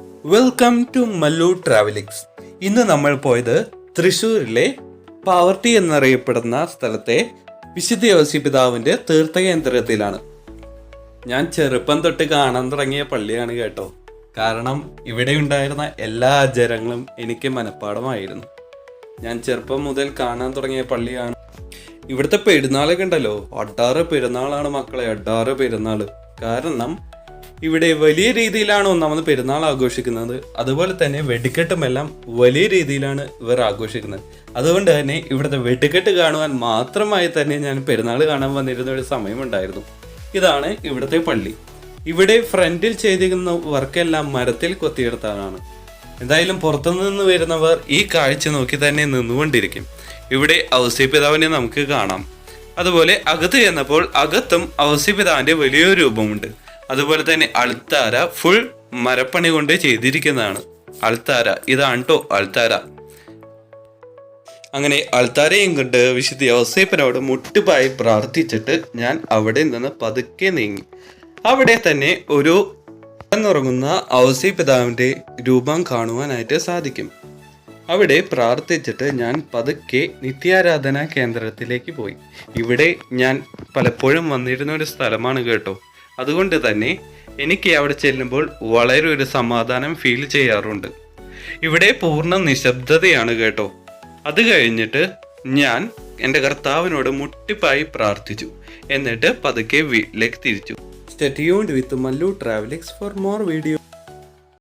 Welcome to Mallu ട്രാവലിക്സ് ഇന്ന് നമ്മൾ പോയത് തൃശ്ശൂരിലെ പാവർട്ടി എന്നറിയപ്പെടുന്ന സ്ഥലത്തെ വിശുദ്ധ യോസി പിതാവിന്റെ തീർത്ഥകേന്ദ്രത്തിലാണ്. ഞാൻ ചെറുപ്പം തൊട്ട് കാണാൻ തുടങ്ങിയ പള്ളിയാണ് കേട്ടോ. കാരണം ഇവിടെ ഉണ്ടായിരുന്ന എല്ലാ ആചാരങ്ങളും എനിക്ക് മനഃപ്പാടമായിരുന്നു. ഞാൻ ചെറുപ്പം മുതൽ കാണാൻ തുടങ്ങിയ പള്ളിയാണ്. ഇവിടുത്തെ പെരുന്നാളൊക്കെ ഉണ്ടല്ലോ. അഡാറ് പെരുന്നാളാണ് മക്കളെ. അഡാറ് പെരുന്നാൾ. കാരണം ഇവിടെ വലിയ രീതിയിലാണ് ഒന്നാമത് പെരുന്നാൾ ആഘോഷിക്കുന്നത്. അതുപോലെ തന്നെ വെടിക്കെട്ടുമെല്ലാം വലിയ രീതിയിലാണ് ഇവർ ആഘോഷിക്കുന്നത്. അതുകൊണ്ട് തന്നെ ഇവിടുത്തെ വെടിക്കെട്ട് കാണുവാൻ മാത്രമായി തന്നെ ഞാൻ പെരുന്നാൾ കാണാൻ വന്നിരുന്ന ഒരു സമയമുണ്ടായിരുന്നു. ഇതാണ് ഇവിടുത്തെ പള്ളി. ഇവിടെ ഫ്രണ്ടിൽ ചെയ്തിരിക്കുന്ന വർക്കെല്ലാം മരത്തിൽ കൊത്തിയെടുത്താണ് എന്തായാലും പുറത്തുനിന്ന് വരുന്നവർ ഈ കാഴ്ച നോക്കി തന്നെ നിന്നുകൊണ്ടിരിക്കും. ഇവിടെ ഔസ്യപിതാവിനെ നമുക്ക് കാണാം. അതുപോലെ അകത്ത് ചെന്നപ്പോൾ അകത്തും ഔസ്യപിതാവിന്റെ വലിയൊരു രൂപമുണ്ട്. അതുപോലെ തന്നെ അൾത്താര ഫുൾ മരപ്പണി കൊണ്ട് ചെയ്തിരിക്കുന്നതാണ്. അൾത്താര ഇതാണ് കേട്ടോ അൾത്താര. അങ്ങനെ അൾത്താരയും കണ്ട് വിശുദ്ധ യോസേപ്പനോട് മുട്ടുപായി പ്രാർത്ഥിച്ചിട്ട് ഞാൻ അവിടെ നിന്ന് പതുക്കെ നീങ്ങി. അവിടെ തന്നെ ഒരു ഉറങ്ങുന്ന ഔസി രൂപം കാണുവാനായിട്ട് സാധിക്കും. അവിടെ പ്രാർത്ഥിച്ചിട്ട് ഞാൻ പതുക്കെ നിത്യാരാധന കേന്ദ്രത്തിലേക്ക് പോയി. ഇവിടെ ഞാൻ പലപ്പോഴും വന്നിരുന്ന ഒരു സ്ഥലമാണ് കേട്ടോ. അതുകൊണ്ട് തന്നെ എനിക്ക് അവിടെ ചെല്ലുമ്പോൾ വളരെ ഒരു സമാധാനം ഫീൽ ചെയ്യാറുണ്ട്. ഇവിടെ പൂർണ നിശബ്ദതയാണ് കേട്ടോ. അത് കഴിഞ്ഞിട്ട് ഞാൻ എന്റെ കർത്താവിനോട് മുട്ടിപ്പായി പ്രാർത്ഥിച്ചു. എന്നിട്ട് പതുക്കെ വീട്ടിലേക്ക് തിരിച്ചു. Stay tuned with Mallu Travelix for more video